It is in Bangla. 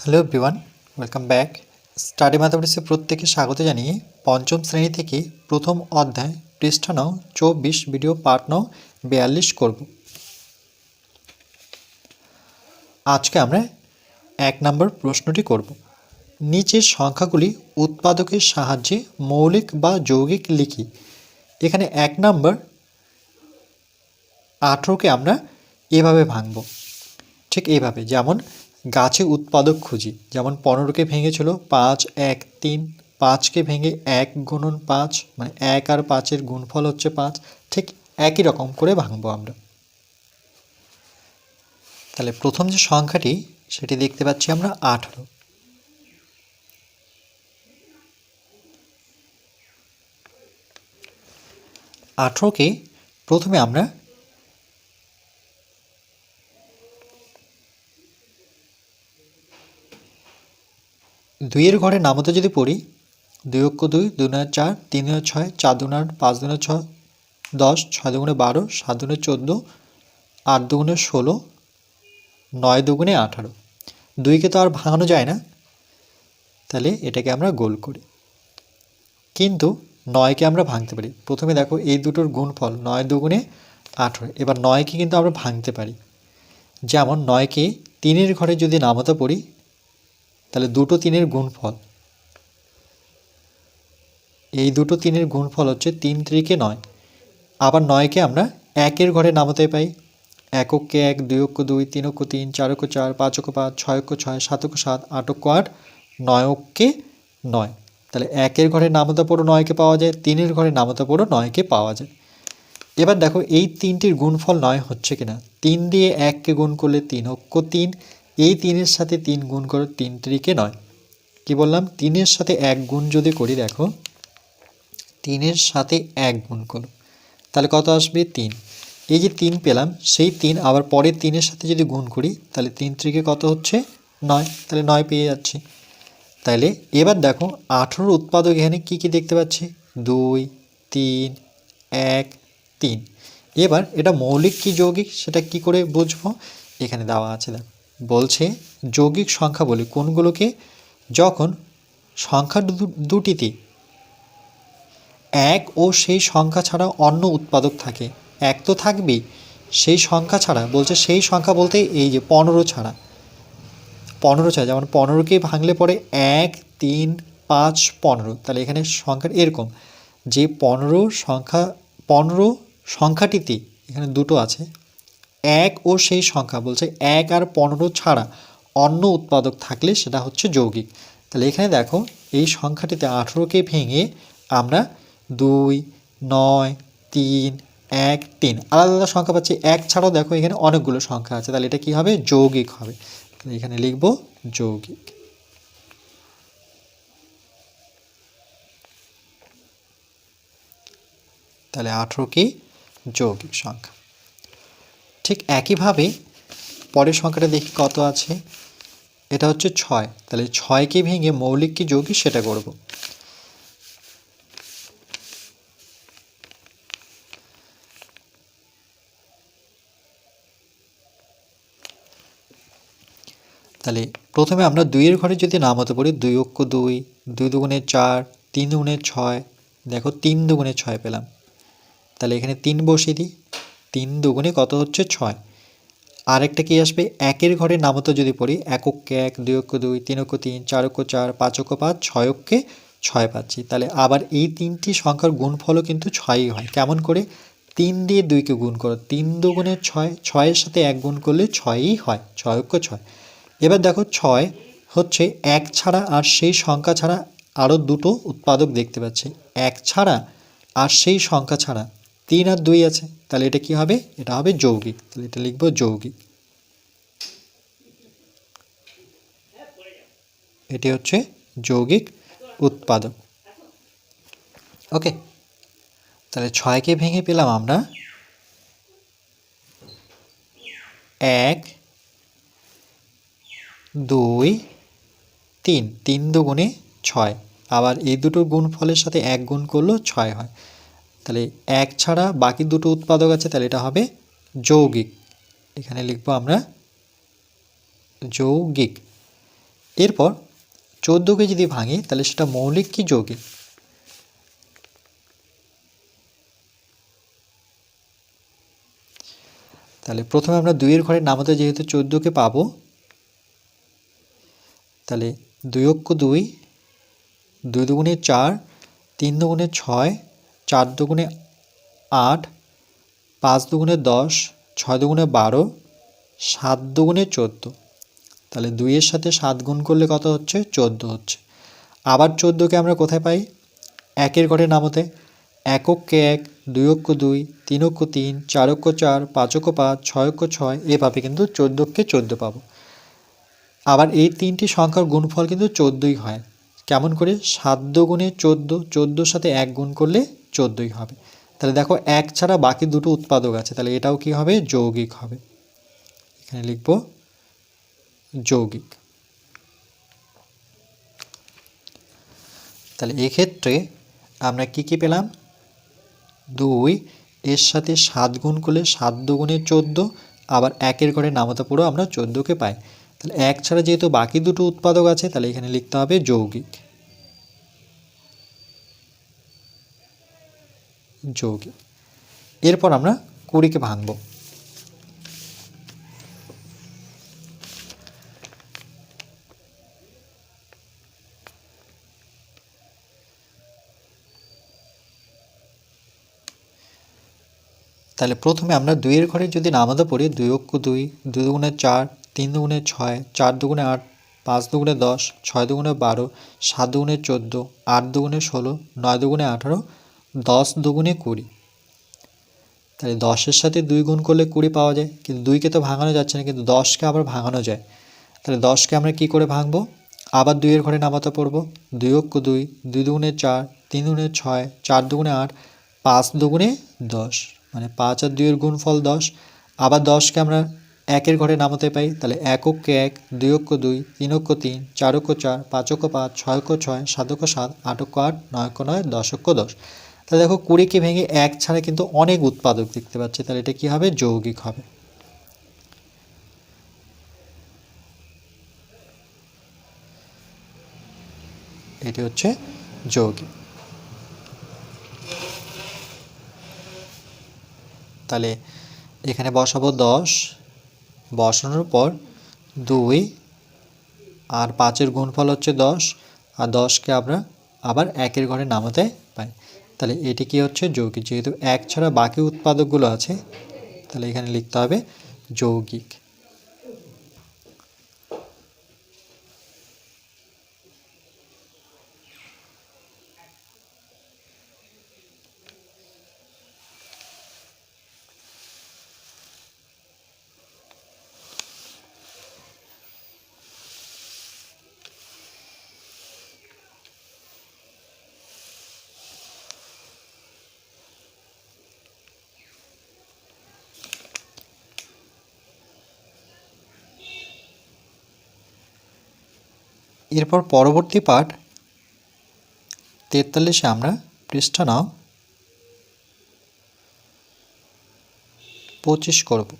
Hello everyone welcome back study ম্যাথামেটিক্সে প্রত্যেকে স্বাগত জানিয়ে পঞ্চম শ্রেণি থেকে প্রথম অধ্যায় পৃষ্ঠা নং চব্বিশ ভিডিও পার্ট নং বিয়াল্লিশ করব। আজকে আমরা এক নম্বর প্রশ্নটি করব। নিচের সংখ্যাগুলি উৎপাদকের সাহায্যে মৌলিক বা যৌগিক লিখি। এখানে এক নম্বর আঠেরোকে আমরা এভাবে ভাঙব। ঠিক এইভাবে, যেমন গাছে উৎপাদক খুঁজি। যেমন পনেরোকে ভেঙেছিল পাঁচ, এক, তিন, পাঁচকে ভেঙে এক গুণন পাঁচ মানে এক আর পাঁচের গুণফল হচ্ছে পাঁচ। ঠিক একই রকম করে ভাঙবো আমরা। তাহলে প্রথম যে সংখ্যাটি, সেটি দেখতে পাচ্ছি আমরা আঠেরো। আঠেরোকে প্রথমে আমরা দুইয়ের ঘরে নামতে যদি পড়ি, দুই অক্ষ দুই দুই নয় চার, তিন নয় ছয়, চার দুগুণে আট, পাঁচ দুগুণে ছয়, দশ, ছয় দুগুণে বারো, সাত দুগুণে চোদ্দ, আট দুগুণে ষোলো, নয় দুগুণে আঠারো। দুইকে তো আর ভাঙানো যায় না। তাহলে এটাকে আমরা গোল করি। কিন্তু নয়কে আমরা ভাঙতে পারি। প্রথমে দেখো এই দুটোর গুণফল নয় দুগুণে আঠারো। এবার নয়কে কিন্তু আমরা ভাঙতে পারি। যেমন নয়কে তিনের ঘরে যদি নামতে পড়ি তাহলে দুটো তিনের গুণফল। এই দুটো তিনের গুণফল হচ্ছে তিন ত্রিকে নয়। আবার নয়কে আমরা একের ঘরে নামাতে পাই। এককে এক দুই অক্ষ দুই তিন অক্ষ তিন চার অক্ষ চার পাঁচ অক্ষ পাঁচ ছয় অক্ষ ছয় সাত অক্ষ সাত আট অক্ষ আট নয় অক্ষে নয়। তাহলে একের ঘরে নামতা পড়ো নয়কে পাওয়া যায়, তিনের ঘরে নামতা পড়ো নয়কে পাওয়া যায়। এবার দেখো এই তিনটির গুণফল নয় হচ্ছে কিনা। তিন দিয়ে এককে গুণ করলে তিন অক্ষ তিন এই তিনের সাথে তিন গুণ করো তিন ত্রিকে নয়। কি বললাম? তিনের সাথে এক গুণ যদি করি, দেখো, তিনের সাথে এক গুণ করো। তাহলে কত আসবে? তিন। এই যে তিন পেলাম, সেই তিন আবার পরের তিনের সাথে যদি গুণ করি, তাহলে তিন ত্রিকে কত হচ্ছে? নয়। তাহলে নয় পেয়ে যাচ্ছি। তাহলে এবার দেখো, আঠেরোর উৎপাদক এখানে কি কি দেখতে পাচ্ছি? দুই, তিন, এক, তিন। এবার এটা মৌলিক কি যৌগিক? সেটা কি করে বুঝব? এখানে দেওয়া আছে, দেখো। বলছে, যৌগিক সংখ্যা বলি কোনগুলোকে? যখন সংখ্যা দুটিতে এক ও সেই সংখ্যা ছাড়া অন্য উৎপাদক থাকে। এক তো থাকবেই, সেই সংখ্যা ছাড়া, বলছে সেই সংখ্যা বলতে এই যে পনেরো ছাড়া। পনেরো ছাড়া, যেমন পনেরোকে ভাঙলে পরে এক, তিন, পাঁচ, পনেরো। তাহলে এখানে সংখ্যা এরকম। যে পনেরো সংখ্যা, পনেরো সংখ্যাটিতে এখানে দুটো আছে। এক ও সেই সংখ্যা বলছে এক আর পনেরো ছাড়া অন্য উৎপাদক থাকলে সেটা হচ্ছে যৌগিক। তাহলে এখানে দেখো, এই সংখ্যাটিতে আঠেরোকে ভেঙে আমরা দুই, নয়, তিন, এক, তিন আলাদা আলাদা সংখ্যা পাচ্ছি। এক ছাড়াও দেখো এখানে অনেকগুলো সংখ্যা আছে। তাহলে এটা কি হবে? যৌগিক হবে। তাহলে এখানে লিখব যৌগিক। তাহলে আঠেরো কি যৌগিক সংখ্যা। ঠিক একইভাবে পরের সংখ্যাটা দেখি কত আছে? এটা হচ্ছে ছয়। তাহলে ছয়কে ভেঙে মৌলিক কি যৌগিক? সেটা করব। তাহলে প্রথমে আমরা দুইয়ের ঘরে যদি নামাতে পারি দুই অক্ষ দুই দুই দুগুণে চার, তিন দুগুণে ছয়, দেখো তিন দুগুণে ছয় পেলাম। তাহলে এখানে তিন বসিয়ে দিই। তিন দুগুণে কত হচ্ছে ছয়? আরেকটা কি আসবে? একের ঘরে নামতো যদি পড়ি, এক অক্ষে এক, দুই অক্ষ দুই, তিন অক্ষ তিন, চার অক্ষ চার, পাঁচ অক্ষ পাঁচ, ছয় অক্ষে ছয় পাচ্ছি। তাহলে আবার এই তিনটি সংখ্যার গুণফলও কিন্তু ছয়ই হয়। কেমন করে? তিন দিয়ে দুইকে গুণ করো। তিন দুগুণে ছয়, ছয়ের সাথে এক গুণ করলে ছয়ই হয়, ছয় অক্ষ ছয়। এবার দেখো ছয় হচ্ছে এক ছাড়া আর সেই সংখ্যা ছাড়া আরও দুটো উৎপাদক দেখতে পাচ্ছি। এক ছাড়া আর সেই সংখ্যা ছাড়া তিন আর দুই আছে, তাহলে এটা কি হবে? এটা হবে যৌগিক। তাহলে এটা লিখব যৌগিক। এটি হচ্ছে যৌগিক উৎপাদক। ওকে, তাহলে ছয়কে ভেঙে পেলাম আমরা। এক, দুই, তিন। তিন দুগুণে ছয়। আবার এই দুটো গুণফলের সাথে এক গুণ করলেও ছয় হয়। তাহলে এক ছাড়া বাকি দুটো উৎপাদক আছে, তাহলে এটা হবে যৌগিক। এখানে লিখব আমরা যৌগিক। এরপর চোদ্দোকে যদি ভাঙি, তাহলে সেটা মৌলিক কি যৌগিক? তাহলে প্রথমে আমরা দুইয়ের ঘরে নামাতে যেহেতু চোদ্দোকে পাবো, তাহলে দুই অক্ষ দুই দুই দুগুণে চার, তিন দুগুণে ছয় চার দুগুণে আট, পাঁচ দুগুণে দশ, ছয় দুগুণে বারো, সাত দুগুণে চোদ্দ। তাহলে দুইয়ের সাথে সাত গুণ করলে কত হচ্ছে? চোদ্দ হচ্ছে। আবার চোদ্দোকে আমরা কোথায় পাই? একের ঘরে নামতে এককে এক দুই অক্ষ দুই তিন অক্ষ তিন চার অক্ষ চার পাঁচ অক্ষ পাঁচ ছয় অক্ষ ছয়, এভাবে কিন্তু চোদ্দোকে চোদ্দ পাবো। আবার এই তিনটি সংখ্যার গুণফল কিন্তু চোদ্দোই হয়। কেমন করে? সাত গুণে চোদ্দ, চোদ্দোর সাথে এক গুণ করলে চোদ্দোই হবে। তাহলে দেখো এক ছাড়া বাকি দুটো উৎপাদক আছে, তাহলে এটাও কি হবে? যৌগিক হবে। এখানে লিখব যৌগিক। তাহলে এক্ষেত্রে আমরা কি কি পেলাম? দুই, এর সাথে সাত গুণ করলে সাত দুগুণে চোদ্দ, আবার একের ঘরে নামতা পুরো আমরা চোদ্দোকে পাই। তাহলে এক ছাড়া যেহেতু বাকি দুটো উৎপাদক আছে, তাহলে এখানে লিখতে হবে যৌগিক। যৌগিক এরপর আমরা কুড়িকে ভাঙব। তাহলে প্রথমে আমরা দুইয়ের ঘরে যদি নামাতে পড়ি, দুই অক্ষ দুই দুই দুগুণে চার, তিন দুগুণে ছয়, চার দুগুণে আট, পাঁচ দুগুণে দশ, ছয় দুগুণে বারো, সাত দুগুণে চোদ্দ, আট দুগুণে ষোলো, নয় দুগুণে আঠারো দশ দুগুণে কুড়ি। তাহলে দশের সাথে দুই গুণ করলে কুড়ি পাওয়া যায়, কিন্তু দুইকে তো ভাঙানো যাচ্ছে না, কিন্তু দশকে আবার ভাঙানো যায়। তাহলে দশকে আমরা কি করে ভাঙবো? আবার দুইয়ের ঘরে নামাতে পড়ব। দুই অক্ষ দুই দুই দুগুণে চার, তিন দুগুণে ছয়, চার দুগুণে আট, পাঁচ দুগুণে দশ। মানে পাঁচ আর দুইয়ের গুণফল দশ। আবার দশকে আমরা একের ঘরে নামাতে পাই, তাহলে এক অক্ষে এক, দুই অক্ষ দুই, তিন অক্ষ তিন, চার অক্ষ চার, পাঁচ অক্ষ পাঁচ, ছয় অক্ষ ছয়, সাত অক্ষ সাত, আট অক্ষ আট, নয় অক্ষ নয়, দশ অক্ষ দশ। তাহলে দেখো কুড়িকে ভেঙে এক ছাড়া কিন্তু অনেক উৎপাদক দেখতে পাচ্ছি। তাহলে এটা কি হবে? যৌগিক হবে। এটি হচ্ছে যৌগিক। তাহলে এখানে বসাবো দশ, বসানোর পর দুই, আর পাঁচের গুণফল হচ্ছে দশ, আর দশকে আমরা আবার একের ঘরে নামাতে পাই তাহলে এটি কি হচ্ছে? যৌগিক। যেহেতু এক ছাড়া বাকি উৎপাদকগুলো আছে, তাহলে এখানে লিখতে হবে যৌগিক। এরপর পরবর্তী পাঠ তেতাল্লিশে আমরা পৃষ্ঠা নাও পঁচিশ করব।